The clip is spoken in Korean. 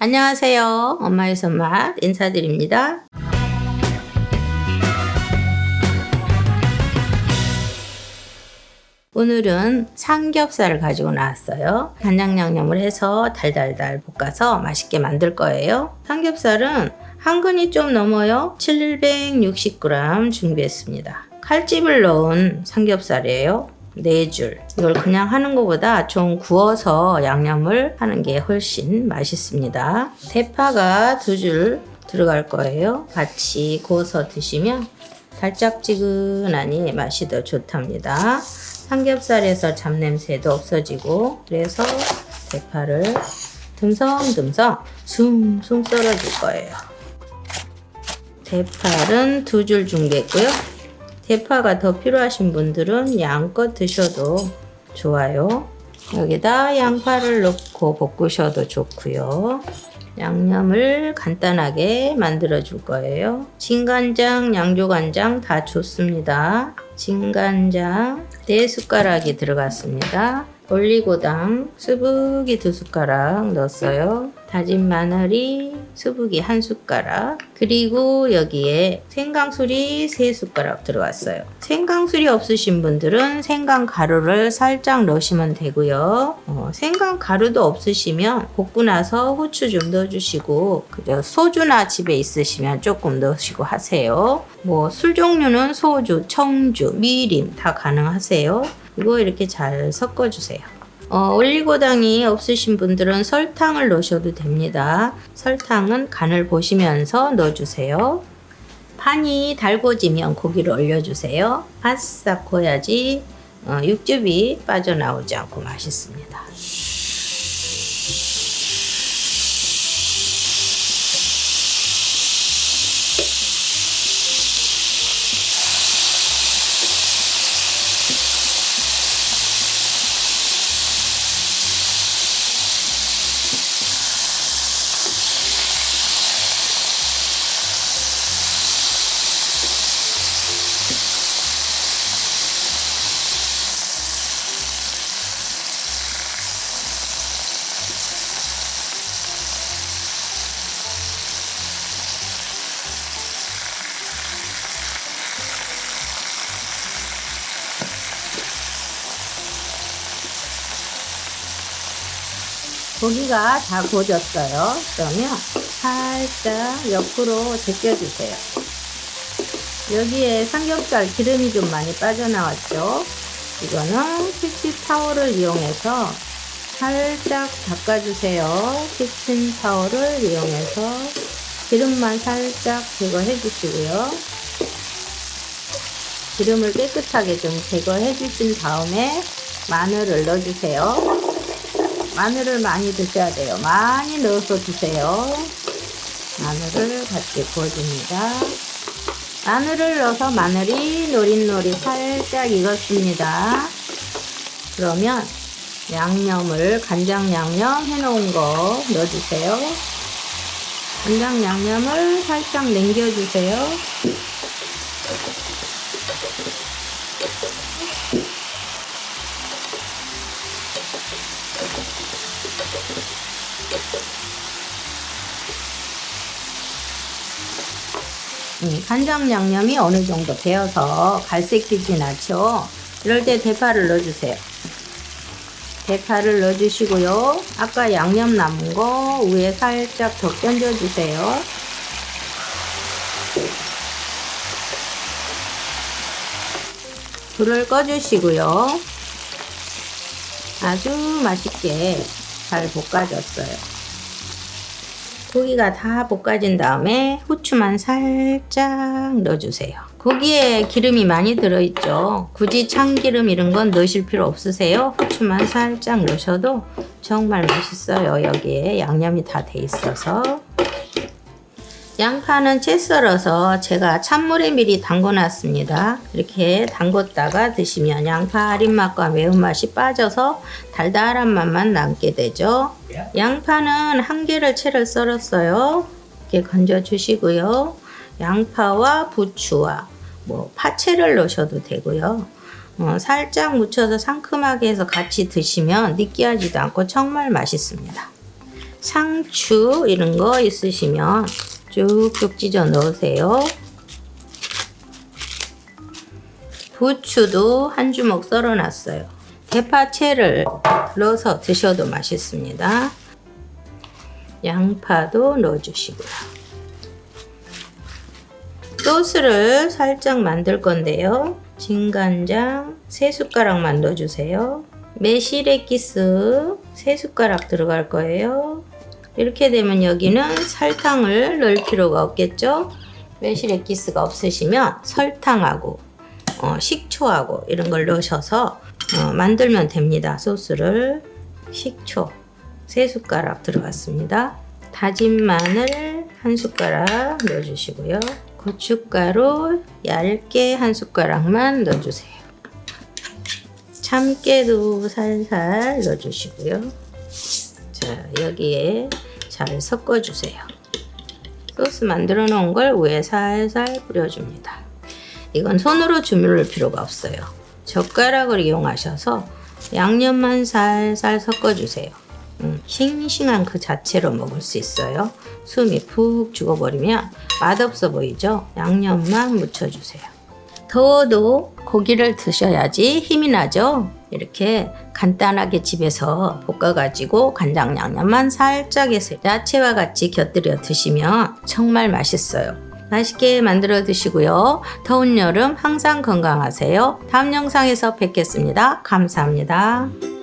안녕하세요. 엄마의 손맛 인사드립니다. 오늘은 삼겹살을 가지고 나왔어요. 간장 양념을 해서 달달달 볶아서 맛있게 만들 거예요. 삼겹살은 한 근이 좀 넘어요. 760g 준비했습니다. 칼집을 넣은 삼겹살이에요. 네 줄. 이걸 그냥 하는 것보다 좀 구워서 양념을 하는 게 훨씬 맛있습니다. 대파가 두 줄 들어갈 거예요. 같이 구워서 드시면 달짝지근하니 맛이 더 좋답니다. 삼겹살에서 잡냄새도 없어지고 그래서 대파를 듬성듬성 숭숭 썰어줄 거예요. 대파는 두 줄 준비했고요. 대파가 더 필요하신 분들은 양껏 드셔도 좋아요. 여기다 양파를 넣고 볶으셔도 좋고요. 양념을 간단하게 만들어 줄 거예요. 진간장, 양조간장 다 좋습니다. 진간장 4숟가락이 들어갔습니다. 올리고당 수북이 2숟가락 넣었어요. 다진 마늘이 수북이 1숟가락 그리고 여기에 생강술이 3숟가락 들어갔어요. 생강술이 없으신 분들은 생강 가루를 살짝 넣으시면 되고요. 어, 생강 가루도 없으시면 볶고 나서 후추 좀 넣어주시고 그저 소주나 집에 있으시면 조금 넣으시고 하세요. 뭐 술 종류는 소주, 청주, 미림 다 가능하세요. 이거 이렇게 잘 섞어주세요. 어, 올리고당이 없으신 분들은 설탕을 넣으셔도 됩니다. 설탕은 간을 보시면서 넣어주세요. 판이 달궈지면 고기를 올려주세요. 바싹 구워야지 어, 육즙이 빠져나오지 않고 맛있습니다. 고기가 다 구워졌어요. 그러면 살짝 옆으로 제껴주세요. 여기에 삼겹살 기름이 좀 많이 빠져나왔죠. 이거는 키친 타월을 이용해서 살짝 닦아주세요. 키친 타월을 이용해서 기름만 살짝 제거해 주시고요. 기름을 깨끗하게 좀 제거해 주신 다음에 마늘을 넣어주세요. 마늘을 많이 드셔야 돼요. 많이 넣어서 드세요. 마늘을 같이 구워줍니다. 마늘을 넣어서 마늘이 노릿노릿 살짝 익었습니다. 그러면 양념을 간장 양념 해놓은 거 넣어주세요. 간장 양념을 살짝 남겨주세요. 음, 간장 양념이 어느 정도 배어서 갈색기진 않죠. 이럴 때 대파를 넣어주세요. 대파를 넣어주시고요. 아까 양념 남은 거 위에 살짝 더 얹어주세요. 불을 꺼주시고요. 아주 맛있게 잘 볶아졌어요. 고기가 다 볶아진 다음에 후추만 살짝 넣어주세요. 고기에 기름이 많이 들어있죠. 굳이 참기름 이런 건 넣으실 필요 없으세요. 후추만 살짝 넣으셔도 정말 맛있어요. 여기에 양념이 다 돼 있어서. 양파는 채 썰어서 제가 찬물에 미리 담궈놨습니다. 이렇게 담궜다가 드시면 양파 아린 맛과 매운맛이 빠져서 달달한 맛만 남게 되죠. 양파는 한 개를 채를 썰었어요. 이렇게 건져 주시고요. 양파와 부추와 뭐 파채를 넣으셔도 되고요. 어, 살짝 묻혀서 상큼하게 해서 같이 드시면 느끼하지도 않고 정말 맛있습니다. 상추 이런 거 있으시면 쭉쭉 찢어 넣으세요. 부추도 한 주먹 썰어 놨어요. 대파채를 넣어서 드셔도 맛있습니다. 양파도 넣어주시고요. 소스를 살짝 만들 건데요. 진간장 3숟가락만 넣어주세요. 매실액기스 3숟가락 들어갈 거예요. 이렇게 되면 여기는 설탕을 넣을 필요가 없겠죠? 매실액 기스가 없으시면 설탕하고 어, 식초하고 이런 걸 넣으셔서 어, 만들면 됩니다. 소스를 식초 3숟가락 들어갔습니다. 다진 마늘 한 숟가락 넣어주시고요. 고춧가루 얇게 한 숟가락만 넣어주세요. 참깨도 살살 넣어주시고요. 자, 여기에 잘 섞어주세요. 소스 만들어 놓은 걸 위에 살살 뿌려줍니다. 이건 손으로 주물를 필요가 없어요. 젓가락을 이용하셔서 양념만 살살 섞어주세요. 음, 싱싱한 그 자체로 먹을 수 있어요. 숨이 푹 죽어버리면 맛없어 보이죠? 양념만 묻혀주세요. 더워도 고기를 드셔야지 힘이 나죠? 이렇게 간단하게 집에서 볶아가지고 간장 양념만 살짝 해서 야채와 같이 곁들여 드시면 정말 맛있어요. 맛있게 만들어 드시고요. 더운 여름 항상 건강하세요. 다음 영상에서 뵙겠습니다. 감사합니다.